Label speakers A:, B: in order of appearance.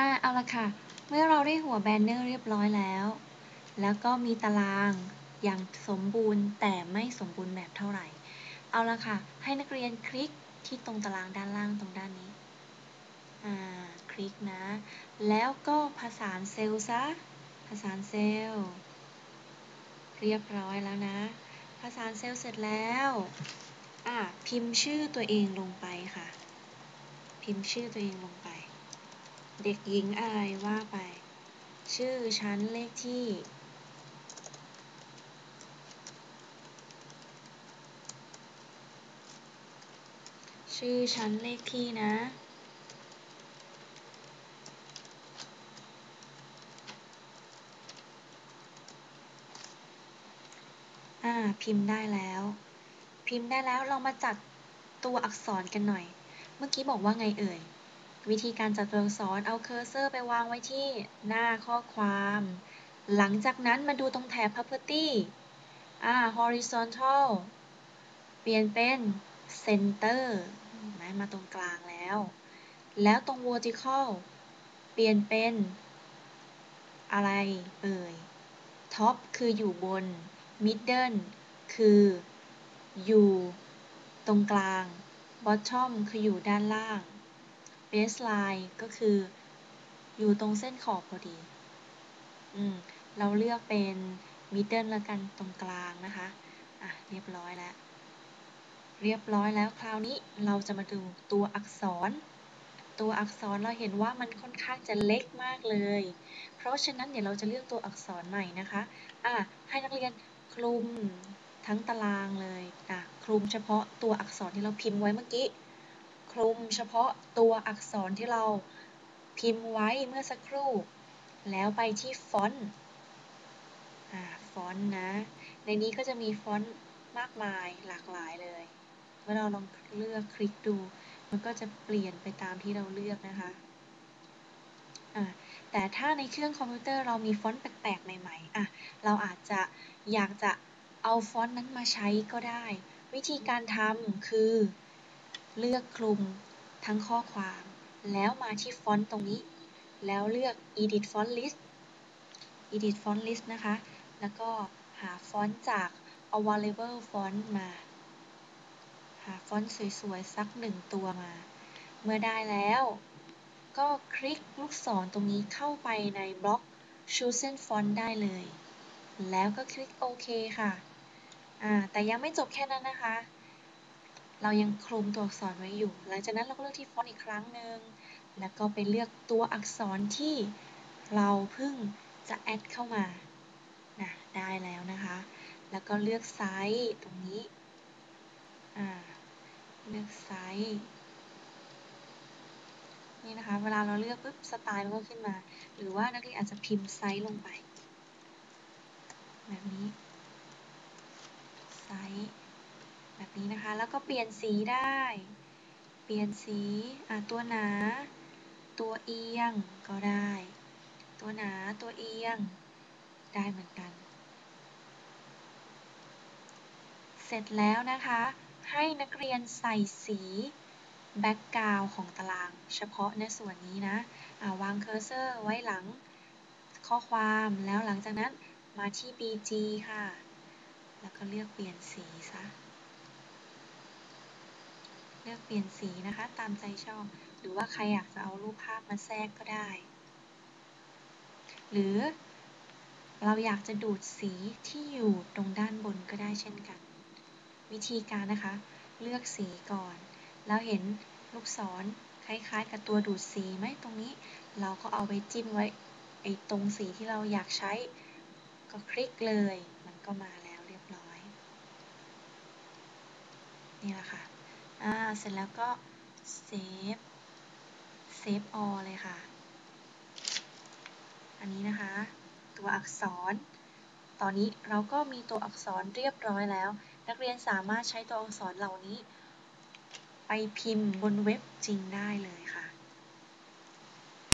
A: อ่าเอาละค่ะ เมื่อเราได้หัวแบนเนอร์เรียบร้อยแล้ว แล้วก็มีตารางอย่างสมบูรณ์แต่ไม่สมบูรณ์แบบเท่าไหร่ เอาละค่ะ ให้นักเรียนคลิกที่ตรงตารางด้านล่างตรงด้านนี้ อ่า คลิกนะ แล้วก็ผสานเซลล์ซะ ผสานเซลล์ เรียบร้อยแล้วนะ ผสานเซลล์เสร็จแล้ว อ่า พิมพ์ชื่อตัวเองลงไปค่ะ พิมพ์ชื่อตัวเองลงไป เด็กหญิงอะไรว่าไป ชื่อชั้นเลขที่ชื่อชั้นเลขที่นะ อ่า พิมพ์ได้แล้ว พิมพ์ได้แล้ว เรามาจัดตัวอักษรกันหน่อย เมื่อกี้บอกว่าไงเอ่ย วิธีการจัดตัวอักษรเอาเคอร์เซอร์ไปวางไว้ที่หน้าข้อความ หลังจากนั้นมาดูตรงแถบ property อ่า horizontal เปลี่ยนเป็น center ไหมมาตรงกลางแล้ว แล้วตรง vertical เปลี่ยนเป็น อะไรเอ่ย top คืออยู่บน middle คืออยู่ตรงกลาง bottom คืออยู่ด้านล่าง baseline ก็คืออยู่ตรงเส้นขอบพอดี อืม เราเลือกเป็น middle แล้วกันตรงกลางนะคะ อะ เรียบร้อยแล้ว เรียบร้อยแล้วคราวนี้เราจะมาดูตัวอักษร ตัวอักษรเราเห็นว่ามันค่อนข้างจะเล็กมากเลย เพราะฉะนั้นเดี๋ยวเราจะเลือกตัวอักษรใหม่นะคะ อะ ให้นักเรียนคลุมทั้งตารางเลย อะ คลุมเฉพาะตัวอักษรที่เราพิมพ์ไว้เมื่อกี้ คลุมเฉพาะตัวอักษรที่เราพิมพ์ไว้เมื่อสักครู่ แล้วไปที่ฟอนต์ฟอนต์นะ ในนี้ก็จะมีฟอนต์มากมายหลากหลายเลย เมื่อเราลองเลือกคลิกดู มันก็จะเปลี่ยนไปตามที่เราเลือกนะคะแต่ถ้าในเครื่องคอมพิวเตอร์เรามีฟอนต์แปลกๆใหม่ๆอะเราอาจจะอยากจะเอาฟอนต์นั้นมาใช้ก็ได้ วิธีการทำคือ เลือกคลุมทั้งข้อความ แล้วมาที่ฟอนต์ตรงนี้ แล้วเลือก edit font list edit font list นะคะ แล้วก็หาฟอนต์จาก available font มา หาฟอนต์สวยๆ สักหนึ่งตัวมา เมื่อได้แล้ว ก็คลิกลูกศรตรงนี้เข้าไปในบล็อก chosen font ได้เลย แล้วก็คลิกโอเคค่ะ อ่า แต่ยังไม่จบแค่นั้นนะคะ เรายังคลุมตัวอักษรไว้อยู่ หลังจากนั้นเราก็เลือกที่ฟอนต์อีกครั้งหนึ่ง แล้วก็ไปเลือกตัวอักษรที่เราเพิ่งจะแอดเข้ามานะได้แล้วนะคะ แล้วก็เลือกไซส์ตรงนี้เลือกไซส์นี่นะคะ เวลาเราเลือกปุ๊บสไตล์มันก็ขึ้นมา หรือว่านักเรียนอาจจะพิมพ์ไซส์ลงไป แบบนี้ไซส์ แบบนี้นะคะ แล้วก็เปลี่ยนสีได้ เปลี่ยนสีตัวหนา ตัวเอียงก็ได้ ตัวหนาตัวเอียง ได้เหมือนกัน เสร็จแล้วนะคะ ให้นักเรียนใส่สีแบ็กกราวของตาราง เฉพาะในส่วนนี้นะวางเคอร์เซอร์ไว้หลังข้อความแล้วหลังจากนั้นมาที่ BG ค่ะ แล้วก็เลือกเปลี่ยนสีซะ ลือกเปลี่ยนสีนะคะ ตามใจชอบ หรือว่าใครอยากจะเอารูปภาพมาแทรกก็ได้ หรือเราอยากจะดูดสีที่อยู่ตรงด้านบนก็ได้เช่นกัน วิธีการนะคะ เลือกสีก่อน แล้วเห็นลูกศรคล้ายๆ กับตัวดูดสีไหมตรงนี้ เราก็เอาไปจิ้มไว้ไอ้ตรงสีที่เราอยากใช้ ก็คลิกเลย มันก็มาแล้วเรียบร้อย นี่แหละค่ะ อ่า เสร็จแล้วก็เซฟ เซฟออเลยค่ะ อันนี้นะคะ ตัวอักษร ตอนนี้เราก็มีตัวอักษรเรียบร้อยแล้ว นักเรียนสามารถใช้ตัวอักษรเหล่านี้ ไปพิมพ์บนเว็บจริงได้เลยค่ะ